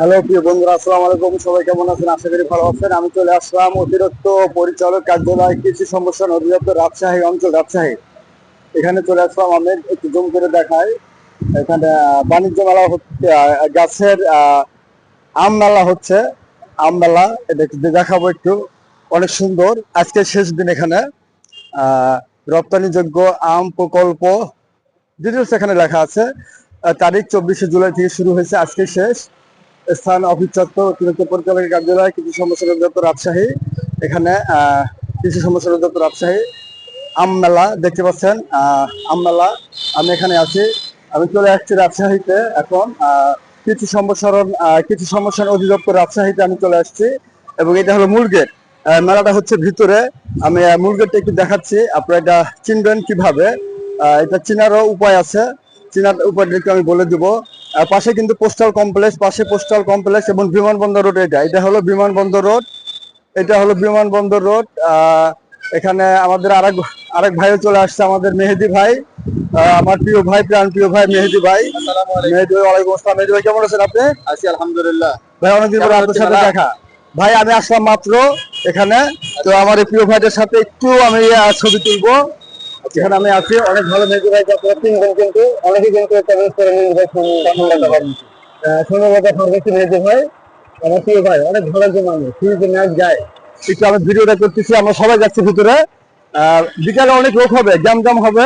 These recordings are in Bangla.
হ্যালো, প্রিয় বন্ধুরা, আসসালামু আলাইকুম। সবাই কেমন আছেন? আশা করি ভালো আছেন। আমি চলে আসলাম অতিরিক্ত পরিচালক কার্যালয় কৃষি সম্প্রসারণ অধিদপ্তর রাজশাহী অঞ্চল, রাজশাহী। এখানে চলে আসলাম আমি একটু জুম করে দেখাই। এখানে বাণিজ্য মেলা হচ্ছে গাছের আম মেলা হচ্ছে। আম মেলা, এটা দেখাবো একটু। অনেক সুন্দর। আজকে শেষ দিন এখানে। রপ্তানিযোগ্য আম প্রকল্প। ডিটেলস এখানে লেখা আছে। তারিখ চব্বিশে জুলাই থেকে শুরু হয়েছে। আজকে শেষ। স্থান অফিস চত্বর অতিরিক্ত পরিচালকের কার্যালয় কৃষি সম্প্রসারণ দপ্তর রাজশাহী। এখানে কৃষি সম্প্রসারণ দপ্তর রাজশাহী। আম মেলা দেখতে পাচ্ছেন আহ, আম এখানে আছি। আমি চলে আসছি রাজশাহীতে এখন। কৃষি সম্প্রসারণ কৃষি সম্প্রসারণ অধিদপ্তর রাজশাহীতে আমি চলে আসছি এবং এটা হলো মূল গেট। মেলাটা হচ্ছে ভিতরে। আমি মূল গেটটা একটু দেখাচ্ছি। আপনারা এটা চিনবেন কীভাবে? এটা চিনারও উপায় আছে। চিনার একটু আমি বলে দিব। পাশে কিন্তু পোস্টাল কমপ্লেক্স পাশে পোস্টাল কমপ্লেক্স এবং বিমানবন্দর রোড এটা। এটা হলো বিমানবন্দর রোড। এটা হলো বিমানবন্দর রোড। এখানে আমাদের আরেক আরেক ভাইও চলে আসছে আমাদের মেহেদি ভাই। আমার প্রিয় ভাই প্রাণ প্রিয় ভাই মেহেদি ভাই। মেহেদি ভাই ওয়ালাইকুম আসসালাম। মেহেদি ভাই কেমন আছেন আপনি? আছি আলহামদুলিল্লাহ। ভাই অনেকদিন পরে আপনার সাথে দেখা। ভাই আমি আসলাম মাত্র এখানে। তো আমার প্রিয় ভাইদের সাথে একটু আমি ছবি তুলবো। এখানে আমি আছি অনেক ভালো ভাই আপনারা তিনজন কিন্তু কিন্তু করে মেহেদি ভাই আমার প্রিয় ভাই অনেক ভালো একজন মানুষ ম্যাচ যায় একটু আমি ভিডিওটা করতেছি আমরা সবাই যাচ্ছি ভিতরে। বিকালে অনেক লোক হবে জ্যাম জ্যাম হবে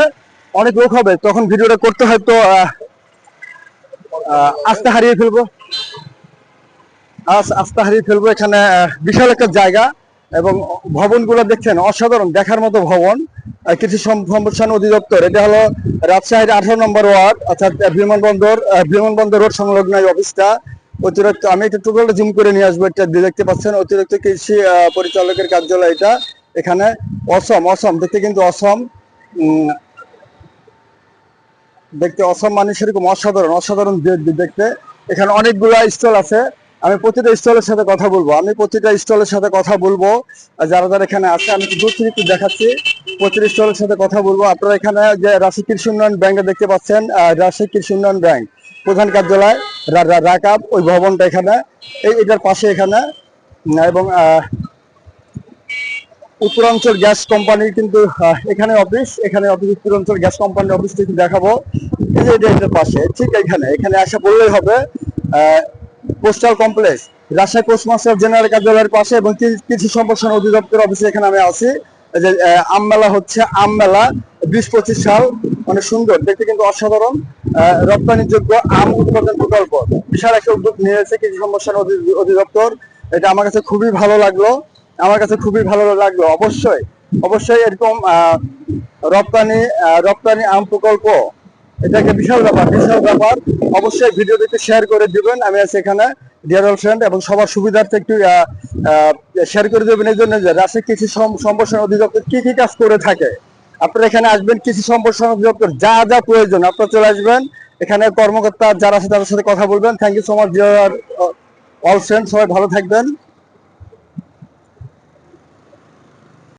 অনেক লোক হবে তখন ভিডিওটা করতে হয়তো আস্থা হারিয়ে ফেলব। আস্থা হারিয়ে ফেলব এখানে বিশাল একটা জায়গা। এবং ভবনগুলো দেখছেন, অসাধারণ, দেখার মতো ভবন। কৃষি সম্প্রসারণ অধিদপ্তর, এটা হলো রাজশাহীর আঠারো নম্বর ওয়ার্ড, অর্থাৎ বিমানবন্দর বিমানবন্দর রোড সংলগ্ন এই অফিসটা। অতিরিক্ত, আমি একটু টোটালটা জুম করে নিয়ে আসব, এটা দেখতে পাচ্ছেন, অতিরিক্ত কৃষি পরিচালকের কার্যালয় এটা। এখানে অসম অসম, দেখতে কিন্তু অসম। দেখতে অসম মানে সেরকম অসাধারণ অসাধারণ দেখতে। এখানে অনেকগুলো স্টল আছে। আমি প্রতিটা স্টলের সাথে কথা বলব। আমি প্রতিটা স্টলের সাথে কথা বলব। যারা যারা এখানে আছে, আমি দূর থেকে একটু দেখাচ্ছি। প্রতিটা স্টলের সাথে কথা বলব। আপনারা এখানে যে রাশি কৃষি উন্নয়ন ব্যাংকে দেখতে পাচ্ছেন রাজশাহী কৃষি উন্নয়ন ব্যাংক। প্রধান কার্যালয় রাকাব, ওই ভবনটা এখানে। এই, এটার পাশে এখানে। এবং উত্তরাঞ্চল গ্যাস কোম্পানির কিন্তু এখানে অফিস এখানে অফিস উত্তরাঞ্চল গ্যাস কোম্পানির অফিস দেখাবো। এই যে, এটা এটার পাশে, ঠিক এখানে। এখানে আসা বললেই হবে postal complex Rajshahi postmaster general কার্যালয়ের পাশে এবং কৃষি সম্প্রসারণ অধিদপ্তর অফিসে এখানে আমি আছি। যে আহ, আম মেলা হচ্ছে আম মেলা বিশ পঁচিশ সাল। অনেক সুন্দর দেখতে কিন্তু অসাধারণ। রপ্তানিযোগ্য আম উৎপাদন প্রকল্প। বিশাল একটা উদ্যোগ নিয়েছে কৃষি সম্প্রসারণ অধি- অধিদপ্তর। এটা আমার কাছে খুবই ভালো লাগল। আমার কাছে খুবই ভালো লাগল। অবশ্যই অবশ্যই এরকম রপ্তানি রপ্তানি আম প্রকল্প এটা একটা বিশাল ব্যাপার বিশাল ব্যাপার। অবশ্যই ভিডিওটিতে শেয়ার করে দিবেন। আমি আছি এখানে ডিয়ার অল এবং সবার সুবিধার্থে একটু শেয়ার করে দেবেন। এই জন্য যে রাজশাহী কৃষি সম্প্রসারণ অধিদপ্তর কি কি কাজ করে থাকে? আপনারা এখানে আসবেন, কৃষি সম্প্রসারণ অধিদপ্তর যা যা প্রয়োজন, আপনারা চলে আসবেন। এখানে কর্মকর্তা যারা আছে, তাদের সাথে কথা বলবেন। Thank you so much dear all friend সবাই ভালো থাকবেন।